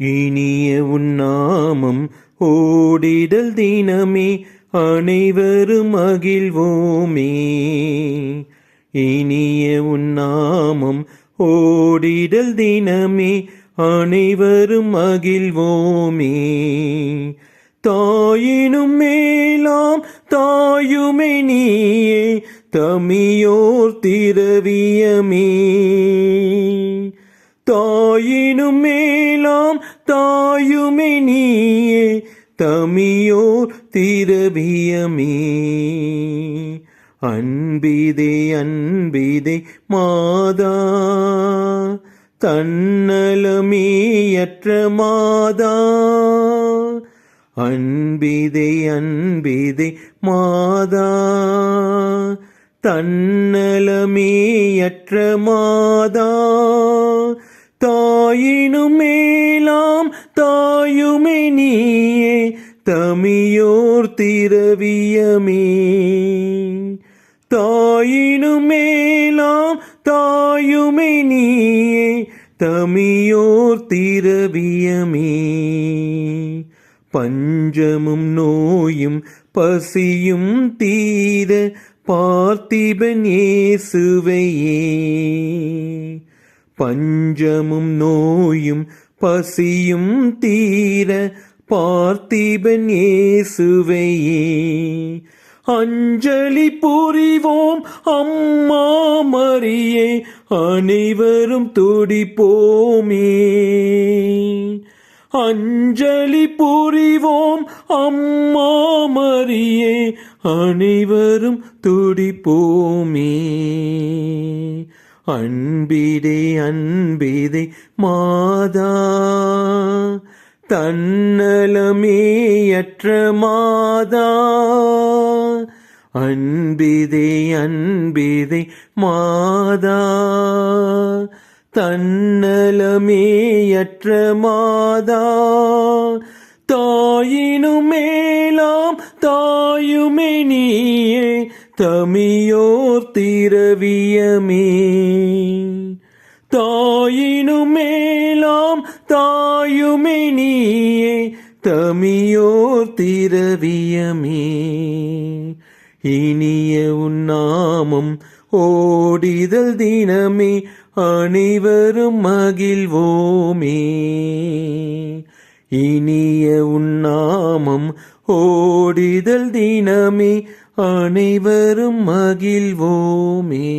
இனிய உன்னாமம் ஓடிடல் தினமே அனைவரும் மகிழ்வோமே. இனிய உன்னாமம் ஓடிடல் தினமே அனைவரும் மகிழ்வோமே. தாயினும் மேலாம் தாயுமே நீயே தமியோர் திரவியமே. தாயினும் மேலாம் தாயுமே நீயே தமியோர் திரவியமே. அன்பிதே அன்பிதே மாதா தன்னலமேயற்ற மாதா. அன்பிதே அன்பிதே மாதா தன்னலமேயற்ற மாதா. தாயினும் மேலாம் தாயுமே நீயே தமியோர் திரவியமே. தாயினும் மேலாம் தாயுமே நீயே தமியோர் திரவியமே. பஞ்சமும் நோயும் பசியும் தீர பார்த்திபன் இயேசுவையே. பஞ்சமும் நோயும் பசியும் தீர பார்த்திபன் இயேசுவையே அஞ்சலி புரிவோம் அம்மா மரியே அனைவரும் துடிப்போமே. அஞ்சலி புரிவோம் அம்மா மரியே அனைவரும் துடிப்போமே. அன்பிதே அன்பிதே மாதா தன்னலமேயற்ற மாதா. அன்பிதே அன்பிதே மாதா தன்னலமேயற்ற மாதா. தாயினும் மேலாம் தாயுமே நீ தமியோர் திரவியமே. தாயினும் மேலாம் தாயுமே நீயே தமியோர் திரவியமே. இனிய உன்னாமம் ஓடிதல் தினமே அனைவரும் மகிழ்வோமே. இனிய உன்னாமம் ஓடிதல் தினமே அனைவரும் மகிழ்வோமே.